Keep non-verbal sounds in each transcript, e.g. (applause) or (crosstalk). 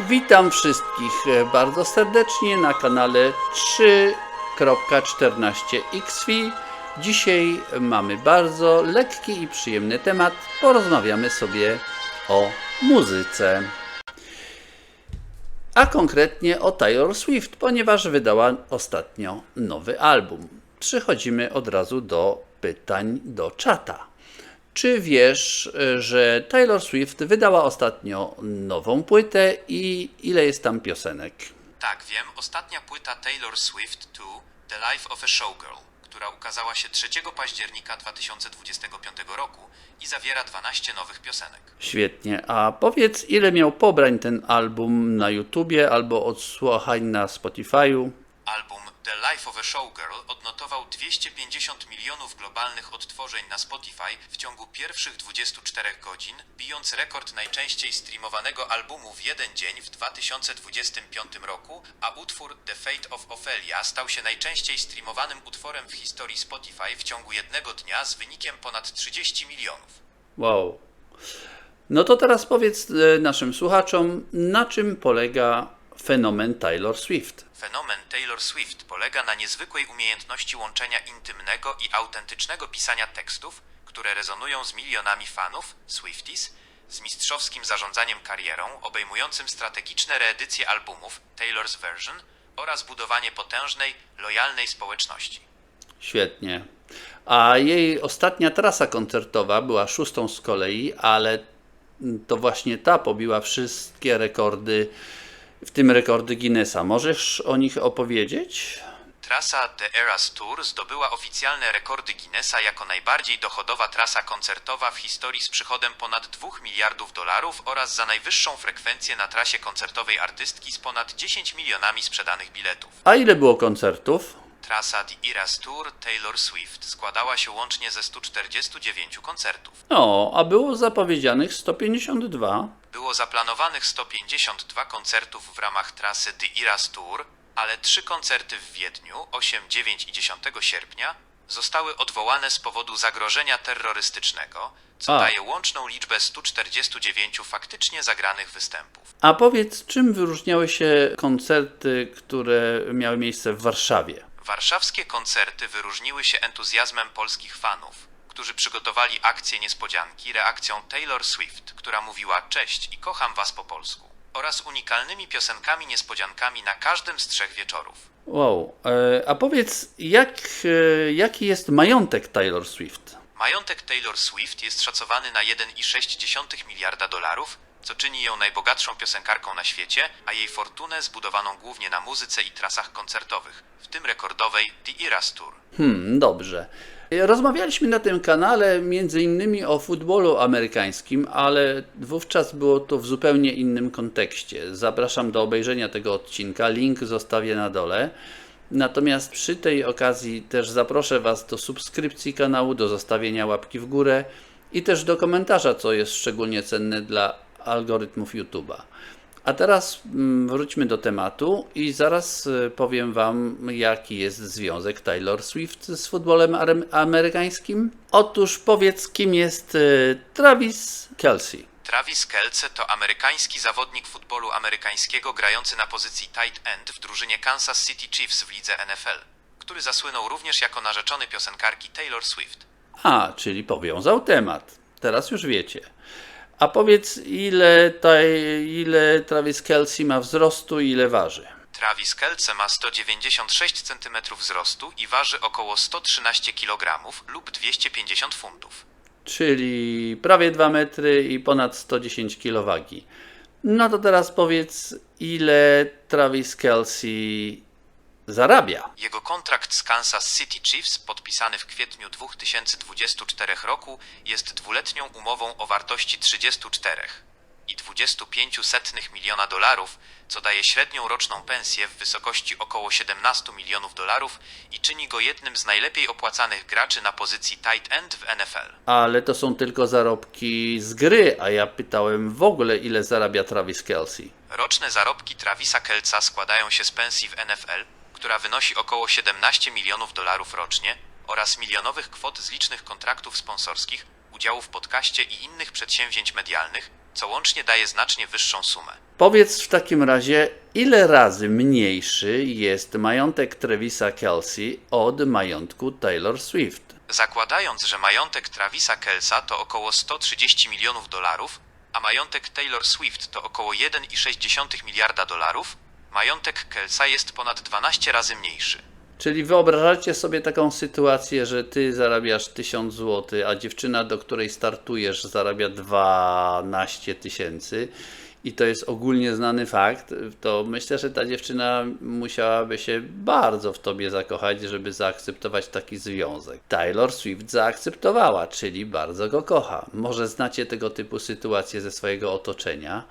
Witam wszystkich e, bardzo serdecznie na kanale 3.14xv. Dzisiaj mamy bardzo lekki i przyjemny temat. Porozmawiamy sobie o muzyce. A konkretnie o Taylor Swift, ponieważ wydała ostatnio nowy album. Przechodzimy od razu do pytań do czata. Czy wiesz, że Taylor Swift wydała ostatnio nową płytę i ile jest tam piosenek? Tak, wiem. Ostatnia płyta Taylor Swift 2 The Life of a Showgirl, która ukazała się 3 października 2025 roku i zawiera 12 nowych piosenek. Świetnie. A powiedz, ile miał pobrań ten album na YouTubie albo odsłuchań na Spotify'u? Album The Life of a Showgirl odnotował 250 milionów globalnych odtworzeń na Spotify w ciągu pierwszych 24 godzin, bijąc rekord najczęściej streamowanego albumu w jeden dzień w 2025 roku, a utwór The Fate of Ophelia stał się najczęściej streamowanym utworem w historii Spotify w ciągu jednego dnia z wynikiem ponad 30 milionów. Wow. No to teraz powiedz e, naszym słuchaczom, na czym polega fenomen Taylor Swift. Fenomen Taylor Swift polega na niezwykłej umiejętności łączenia intymnego i autentycznego pisania tekstów, które rezonują z milionami fanów, Swifties, z mistrzowskim zarządzaniem karierą, obejmującym strategiczne reedycje albumów, Taylor's Version oraz budowanie potężnej, lojalnej społeczności. Świetnie. A jej ostatnia trasa koncertowa była szóstą z kolei, ale to właśnie ta pobiła wszystkie rekordy, w tym rekordy Guinnessa. Możesz o nich opowiedzieć? Trasa The Eras Tour zdobyła oficjalne rekordy Guinnessa jako najbardziej dochodowa trasa koncertowa w historii z przychodem ponad 2 miliardów dolarów oraz za najwyższą frekwencję na trasie koncertowej artystki z ponad 10 milionami sprzedanych biletów. A ile było koncertów? Trasa The Eras Tour Taylor Swift składała się łącznie ze 149 koncertów. No, a było zapowiedzianych 152. Było zaplanowanych 152 koncertów w ramach trasy The Eras Tour, ale trzy koncerty w Wiedniu 8, 9 i 10 sierpnia zostały odwołane z powodu zagrożenia terrorystycznego, co A. daje łączną liczbę 149 faktycznie zagranych występów. A powiedz, czym wyróżniały się koncerty, które miały miejsce w Warszawie? Warszawskie koncerty wyróżniły się entuzjazmem polskich fanów, którzy przygotowali akcję niespodzianki reakcją Taylor Swift, która mówiła cześć i kocham was po polsku, oraz unikalnymi piosenkami niespodziankami na każdym z trzech wieczorów. Wow. E, a powiedz, jak, e, jaki jest majątek Taylor Swift? Majątek Taylor Swift jest szacowany na 1,6 miliarda dolarów, co czyni ją najbogatszą piosenkarką na świecie, a jej fortunę zbudowaną głównie na muzyce i trasach koncertowych, w tym rekordowej The Eras Tour. Hmm, dobrze. Rozmawialiśmy na tym kanale między innymi o futbolu amerykańskim, ale wówczas było to w zupełnie innym kontekście. Zapraszam do obejrzenia tego odcinka, link zostawię na dole. Natomiast przy tej okazji też zaproszę Was do subskrypcji kanału, do zostawienia łapki w górę i też do komentarza, co jest szczególnie cenne dla algorytmów YouTube'a. A teraz mm, wróćmy do tematu i zaraz y, powiem Wam, jaki jest związek Taylor Swift z futbolem amerykańskim. Otóż powiedz, kim jest y, Travis Kelsey. Travis Kelce to amerykański zawodnik futbolu amerykańskiego grający na pozycji tight end w drużynie Kansas City Chiefs w lidze NFL, który zasłynął również jako narzeczony piosenkarki Taylor Swift. A, czyli powiązał temat. Teraz już wiecie. A powiedz, ile, taj, ile Travis Kelsey ma wzrostu i ile waży? Travis Kelce ma 196 cm wzrostu i waży około 113 kg lub 250 funtów. czyli prawie 2 metry i ponad 110 kg wagi. No to teraz powiedz, ile Travis Kelsey zarabia? Jego kontrakt z Kansas City Chiefs, podpisany w kwietniu 2024 roku, jest dwuletnią umową o wartości 34 i 25 setnych miliona dolarów, co daje średnią roczną pensję w wysokości około 17 milionów dolarów i czyni go jednym z najlepiej opłacanych graczy na pozycji tight end w NFL. Ale to są tylko zarobki z gry, a ja pytałem w ogóle, ile zarabia Travis Kelsey. Roczne zarobki Travisa Kelca składają się z pensji w NFL, która wynosi około 17 milionów dolarów rocznie oraz milionowych kwot z licznych kontraktów sponsorskich, udziałów w podcaście i innych przedsięwzięć medialnych, co łącznie daje znacznie wyższą sumę. Powiedz w takim razie, ile razy mniejszy jest majątek Trevisa Kelsey od majątku Taylor Swift? Zakładając, że majątek Travisa Kelsa to około 130 milionów dolarów, a majątek Taylor Swift to około 1,6 miliarda dolarów, majątek Kelsa jest ponad 12 razy mniejszy. Czyli wyobrażacie sobie taką sytuację, że ty zarabiasz 1000 zł, a dziewczyna, do której startujesz, zarabia 12 tysięcy i to jest ogólnie znany fakt, to myślę, że ta dziewczyna musiałaby się bardzo w tobie zakochać, żeby zaakceptować taki związek. Taylor Swift zaakceptowała, czyli bardzo go kocha. Może znacie tego typu sytuacje ze swojego otoczenia.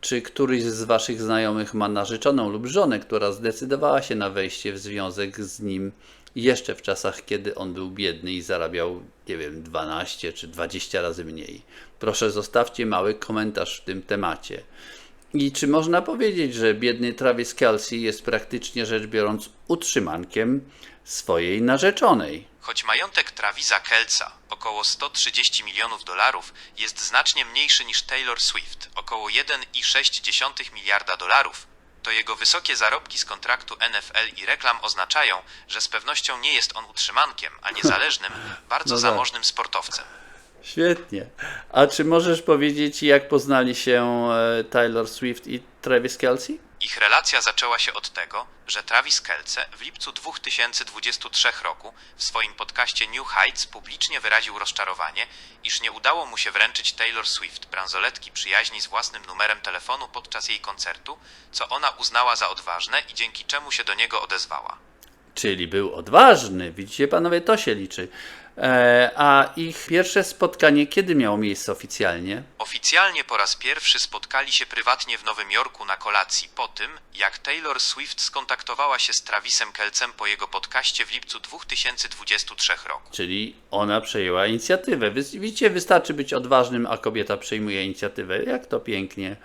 Czy któryś z Waszych znajomych ma narzeczoną lub żonę, która zdecydowała się na wejście w związek z nim jeszcze w czasach, kiedy on był biedny i zarabiał, nie wiem, 12 czy 20 razy mniej? Proszę, zostawcie mały komentarz w tym temacie. I czy można powiedzieć, że biedny Travis Kelsey jest praktycznie rzecz biorąc utrzymankiem swojej narzeczonej? Choć majątek Travisa Kelsa, około 130 milionów dolarów, jest znacznie mniejszy niż Taylor Swift, około 1,6 miliarda dolarów, to jego wysokie zarobki z kontraktu NFL i reklam oznaczają, że z pewnością nie jest on utrzymankiem, a niezależnym, (laughs) bardzo No zamożnym sportowcem. Świetnie. A czy możesz powiedzieć, jak poznali się e, Taylor Swift i Travis Kelsey? Ich relacja zaczęła się od tego, że Travis Kelce w lipcu 2023 roku w swoim podcaście New Heights publicznie wyraził rozczarowanie, iż nie udało mu się wręczyć Taylor Swift bransoletki przyjaźni z własnym numerem telefonu podczas jej koncertu, co ona uznała za odważne i dzięki czemu się do niego odezwała. Czyli był odważny. Widzicie, panowie, to się liczy. E, a ich pierwsze spotkanie kiedy miało miejsce oficjalnie? Oficjalnie po raz pierwszy spotkali się prywatnie w Nowym Jorku na kolacji po tym, jak Taylor Swift skontaktowała się z Travisem Kelcem po jego podcaście w lipcu 2023 roku. Czyli ona przejęła inicjatywę. Widzicie, wystarczy być odważnym, a kobieta przejmuje inicjatywę. Jak to pięknie.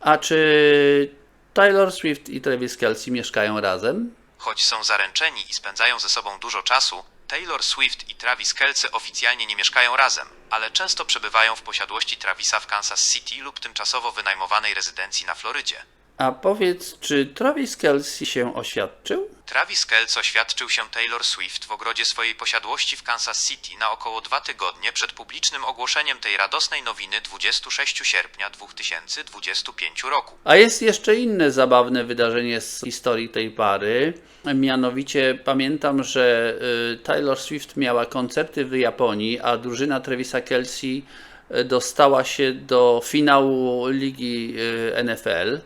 A czy Taylor Swift i Travis Kelsey mieszkają razem? Choć są zaręczeni i spędzają ze sobą dużo czasu, Taylor Swift i Travis Kelce oficjalnie nie mieszkają razem, ale często przebywają w posiadłości Travisa w Kansas City lub tymczasowo wynajmowanej rezydencji na Florydzie. A powiedz, czy Travis Kelsey się oświadczył? Travis Kelce oświadczył się Taylor Swift w ogrodzie swojej posiadłości w Kansas City na około dwa tygodnie przed publicznym ogłoszeniem tej radosnej nowiny 26 sierpnia 2025 roku. A jest jeszcze inne zabawne wydarzenie z historii tej pary. Mianowicie pamiętam, że y, Taylor Swift miała koncerty w Japonii, a drużyna Travisa Kelsey y, dostała się do finału ligi y, NFL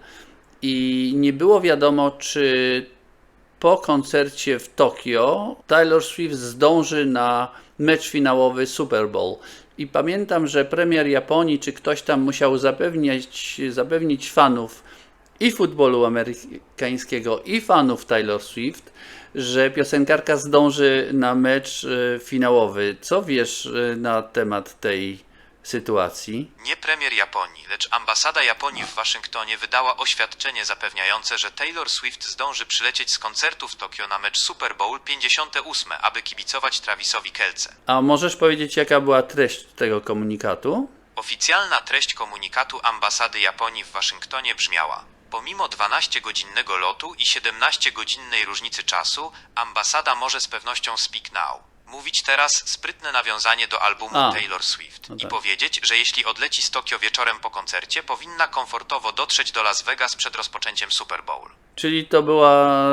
i nie było wiadomo, czy po koncercie w Tokio Taylor Swift zdąży na mecz finałowy Super Bowl. I pamiętam, że premier Japonii czy ktoś tam musiał zapewniać, zapewnić fanów i futbolu amerykańskiego, i fanów Taylor Swift, że piosenkarka zdąży na mecz e, finałowy. Co wiesz e, na temat tej sytuacji? Nie premier Japonii, lecz ambasada Japonii w Waszyngtonie wydała oświadczenie zapewniające, że Taylor Swift zdąży przylecieć z koncertu w Tokio na mecz Super Bowl 58, aby kibicować Travisowi Kelce. A możesz powiedzieć, jaka była treść tego komunikatu? Oficjalna treść komunikatu ambasady Japonii w Waszyngtonie brzmiała: Pomimo 12-godzinnego lotu i 17-godzinnej różnicy czasu, ambasada może z pewnością speak now. Mówić teraz sprytne nawiązanie do albumu A, Taylor Swift no i tak. powiedzieć, że jeśli odleci z Tokio wieczorem po koncercie, powinna komfortowo dotrzeć do Las Vegas przed rozpoczęciem Super Bowl. Czyli to była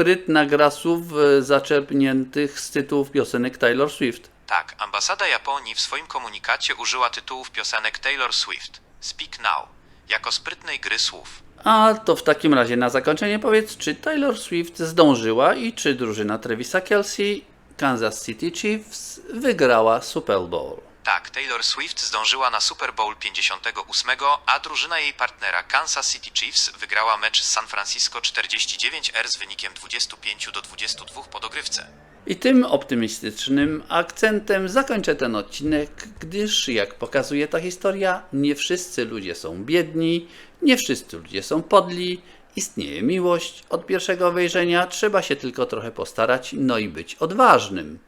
sprytna gra słów e, zaczerpniętych z tytułów piosenek Taylor Swift. Tak, ambasada Japonii w swoim komunikacie użyła tytułów piosenek Taylor Swift Speak Now jako sprytnej gry słów. A to w takim razie na zakończenie powiedz, czy Taylor Swift zdążyła i czy drużyna Travisa Kelsey, Kansas City Chiefs, wygrała Super Bowl. Tak, Taylor Swift zdążyła na Super Bowl 58, a drużyna jej partnera Kansas City Chiefs wygrała mecz San Francisco 49R z wynikiem 25 do 22 po dogrywce. I tym optymistycznym akcentem zakończę ten odcinek, gdyż jak pokazuje ta historia, nie wszyscy ludzie są biedni, nie wszyscy ludzie są podli, istnieje miłość. Od pierwszego wejrzenia, trzeba się tylko trochę postarać, no i być odważnym.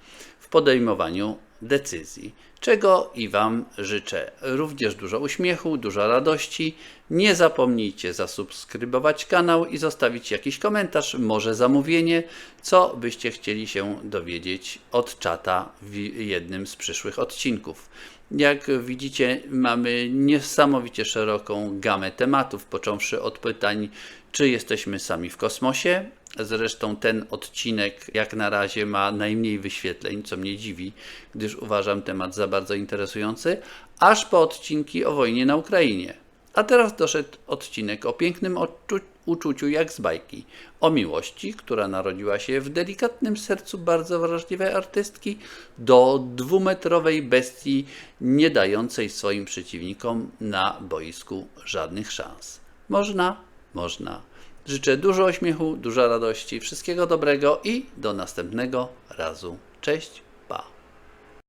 W podejmowaniu decyzji, czego i Wam życzę. Również dużo uśmiechu, dużo radości. Nie zapomnijcie zasubskrybować kanał i zostawić jakiś komentarz, może zamówienie, co byście chcieli się dowiedzieć od czata w jednym z przyszłych odcinków. Jak widzicie, mamy niesamowicie szeroką gamę tematów, począwszy od pytań, czy jesteśmy sami w kosmosie. Zresztą ten odcinek jak na razie ma najmniej wyświetleń, co mnie dziwi, gdyż uważam temat za bardzo interesujący, aż po odcinki o wojnie na Ukrainie. A teraz doszedł odcinek o pięknym uczuciu jak z bajki. O miłości, która narodziła się w delikatnym sercu bardzo wrażliwej artystki, do dwumetrowej bestii, nie dającej swoim przeciwnikom na boisku żadnych szans. Można, można. Życzę dużo uśmiechu, dużo radości, wszystkiego dobrego i do następnego razu. Cześć!